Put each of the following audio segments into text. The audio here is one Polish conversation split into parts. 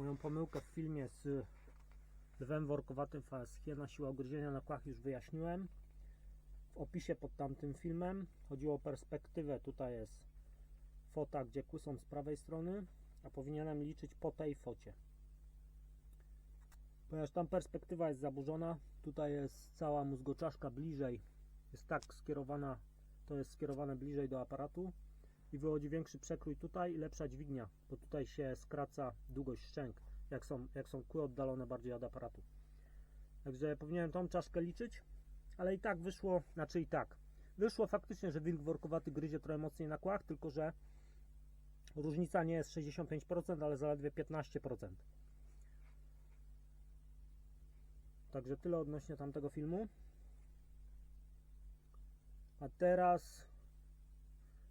Moją pomyłkę w filmie z lwem workowatym VSG na siła ugryzienia na kłach już wyjaśniłem. W opisie pod tamtym filmem chodziło o perspektywę. Tutaj jest fota, gdzie kły są z prawej strony, a powinienem liczyć po tej focie. Ponieważ tam perspektywa jest zaburzona, tutaj jest cała mózgoczaszka bliżej, jest tak skierowana, to jest skierowane bliżej do aparatu i wychodzi większy przekrój tutaj lepsza dźwignia, bo tutaj się skraca długość szczęk, jak są, jak są kły oddalone bardziej od aparatu. Także powinienem tą czaszkę liczyć, ale i tak wyszło, znaczy i tak, wyszło faktycznie, że wilk workowaty gryzie trochę mocniej na kłach, tylko że różnica nie jest 65%, ale zaledwie 15%. Także tyle odnośnie tamtego filmu. A teraz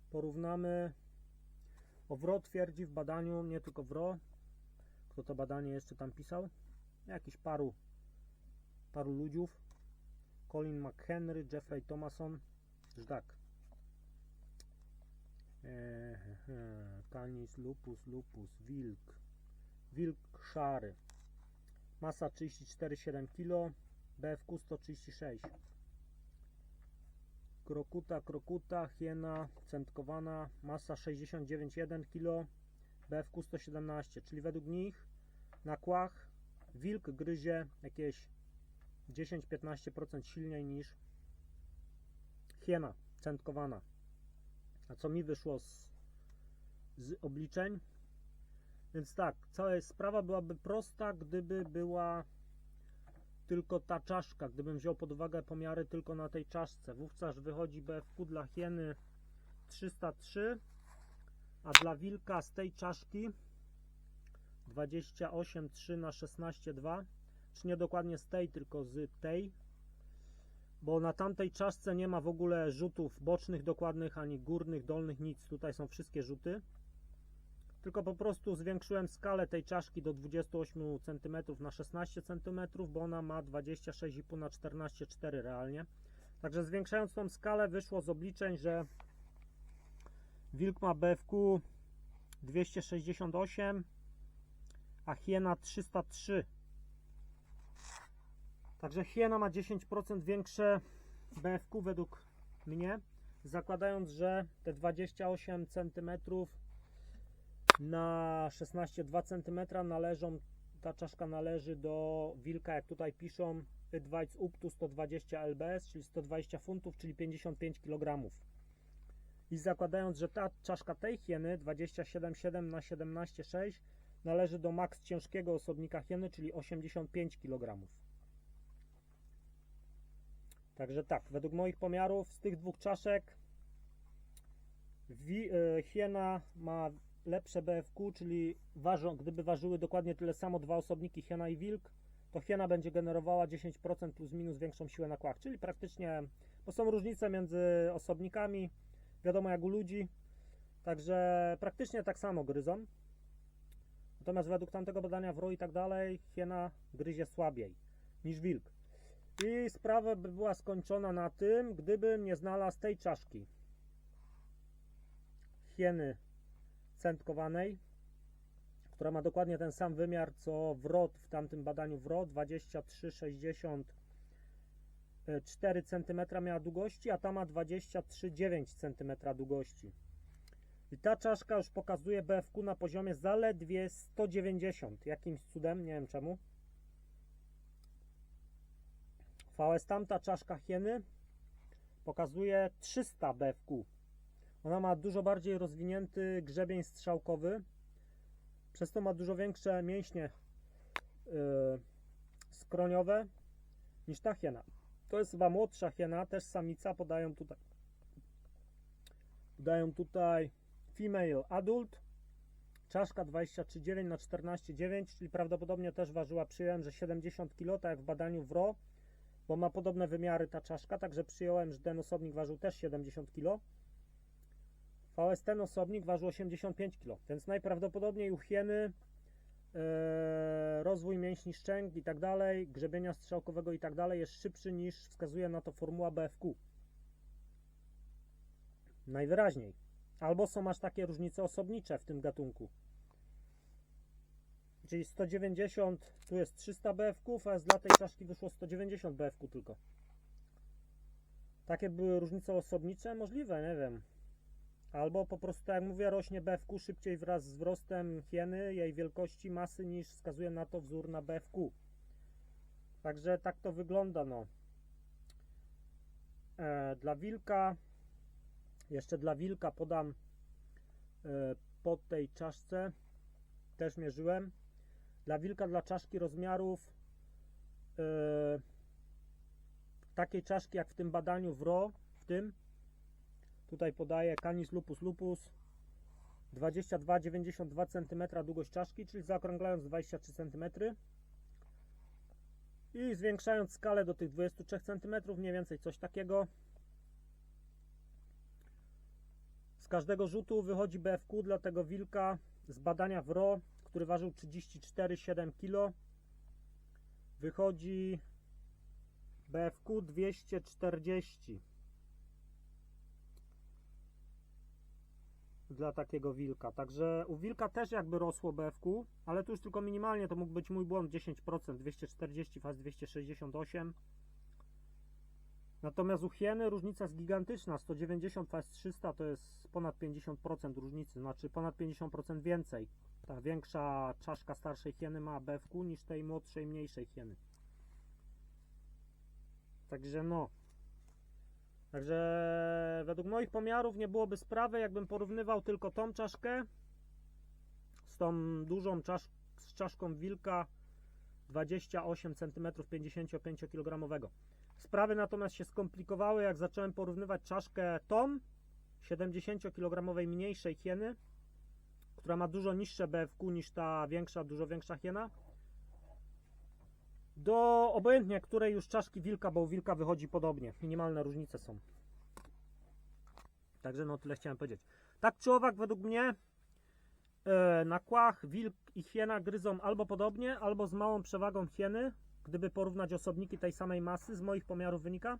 porównamy. Owro twierdzi w badaniu, nie tylko Wro, kto to badanie jeszcze tam pisał, jakiś paru, paru ludziów. Colin McHenry, Jeffrey Thomason. Eee, Canis lupus, lupus, wilk, wilk szary. Masa 34,7 kg, BFQ 136. Krokuta, krokuta, hiena centkowana, masa 69,1 kg, BFQ 117, czyli według nich na kłach wilk gryzie jakieś 10-15% silniej niż hiena centkowana. A co mi wyszło z, z obliczeń? Więc tak, cała sprawa byłaby prosta, gdyby była tylko ta czaszka. Gdybym wziął pod uwagę pomiary tylko na tej czaszce. Wówczas wychodzi BFQ dla hieny 303, a dla wilka z tej czaszki 28,3 na 16,2. Czy nie dokładnie z tej, tylko z tej. Bo na tamtej czaszce nie ma w ogóle rzutów bocznych dokładnych, ani górnych, dolnych, nic. Tutaj są wszystkie rzuty tylko po prostu zwiększyłem skalę tej czaszki do 28 cm na 16 cm, bo ona ma 26,5 na 14,4 realnie. Także zwiększając tą skalę wyszło z obliczeń, że wilk ma BFQ 268, a hiena 303. Także hiena ma 10% większe BFQ według mnie, zakładając, że te 28 cm na 16,2 cm należą, ta czaszka należy do wilka, jak tutaj piszą, Advice up to 120 lbs, czyli 120 funtów, czyli 55 kg. I zakładając, że ta czaszka tej hieny 27,7 na 17,6 należy do max ciężkiego osobnika hieny, czyli 85 kg. Także tak, według moich pomiarów z tych dwóch czaszek e, hiena ma lepsze BFQ, czyli ważą, gdyby ważyły dokładnie tyle samo dwa osobniki hiena i wilk, to hiena będzie generowała 10% plus minus większą siłę na kłach, czyli praktycznie, bo są różnice między osobnikami, wiadomo jak u ludzi, także praktycznie tak samo gryzą. Natomiast według tamtego badania w i tak dalej, hiena gryzie słabiej niż wilk. I sprawa by była skończona na tym, gdybym nie znalazł tej czaszki hieny centkowanej, która ma dokładnie ten sam wymiar co wrot w tamtym badaniu wrot 23,64 cm miała długości, a ta ma 23,9 cm długości. I ta czaszka już pokazuje BFQ na poziomie zaledwie 190, jakimś cudem, nie wiem czemu. VS tamta czaszka hieny pokazuje 300 BFQ. Ona ma dużo bardziej rozwinięty grzebień strzałkowy, przez to ma dużo większe mięśnie yy, skroniowe niż ta hiena. To jest chyba młodsza hiena, też samica, podają tutaj. Podają tutaj female adult czaszka 23,9 na 14,9 czyli prawdopodobnie też ważyła, przyjąłem, że 70 kg, tak jak w badaniu w RO bo ma podobne wymiary ta czaszka, także przyjąłem, że ten osobnik ważył też 70 kg VS ten osobnik waży 85 kg, więc najprawdopodobniej u hieny e, rozwój mięśni szczęk i tak dalej, grzebienia strzałkowego i tak dalej jest szybszy niż wskazuje na to formuła BFQ. Najwyraźniej. Albo są aż takie różnice osobnicze w tym gatunku. Czyli 190, tu jest 300 BF-ków, a dla tej czaszki wyszło 190 BF-ku tylko. Takie były różnice osobnicze? Możliwe, nie wiem. Albo po prostu, jak mówię, rośnie BFQ szybciej wraz z wzrostem hieny, jej wielkości, masy, niż wskazuje na to wzór na BFQ. Także tak to wygląda, no. E, dla wilka, jeszcze dla wilka podam e, po tej czaszce, też mierzyłem. Dla wilka, dla czaszki rozmiarów e, takiej czaszki jak w tym badaniu w RO, w tym tutaj podaję Canis lupus lupus 22-92 cm długość czaszki, czyli zaokrąglając 23 cm i zwiększając skalę do tych 23 cm, mniej więcej coś takiego. Z każdego rzutu wychodzi BFQ dla tego wilka z badania w RO, który ważył 34,7 kg. Wychodzi BFQ 240 dla takiego wilka. Także u wilka też jakby rosło BFQ, ale tu już tylko minimalnie, to mógł być mój błąd 10%, 240 faz 268. Natomiast u hieny różnica jest gigantyczna, 190 faz 300 to jest ponad 50% różnicy, znaczy ponad 50% więcej. Ta większa czaszka starszej hieny ma BFQ niż tej młodszej, mniejszej hieny. Także no. Także według moich pomiarów nie byłoby sprawy, jakbym porównywał tylko tą czaszkę z tą dużą czasz z czaszką wilka 28 cm 55 kg. Sprawy natomiast się skomplikowały, jak zacząłem porównywać czaszkę tą 70 kg mniejszej hieny, która ma dużo niższe BFQ niż ta większa, dużo większa hiena do obojętnie której już czaszki wilka, bo u wilka wychodzi podobnie. Minimalne różnice są. Także no tyle chciałem powiedzieć. Tak czy owak według mnie e, na kłach wilk i hiena gryzą albo podobnie, albo z małą przewagą hieny, gdyby porównać osobniki tej samej masy, z moich pomiarów wynika.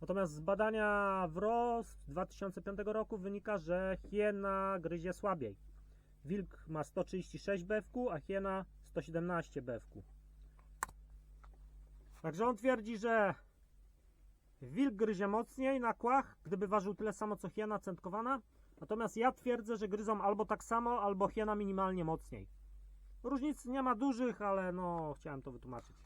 Natomiast z badania w RO z 2005 roku wynika, że hiena gryzie słabiej. Wilk ma 136 BFQ, a hiena 117 BFQ. Także on twierdzi, że wilk gryzie mocniej na kłach, gdyby ważył tyle samo co hiena centkowana. Natomiast ja twierdzę, że gryzą albo tak samo, albo hiena minimalnie mocniej. Różnic nie ma dużych, ale no chciałem to wytłumaczyć.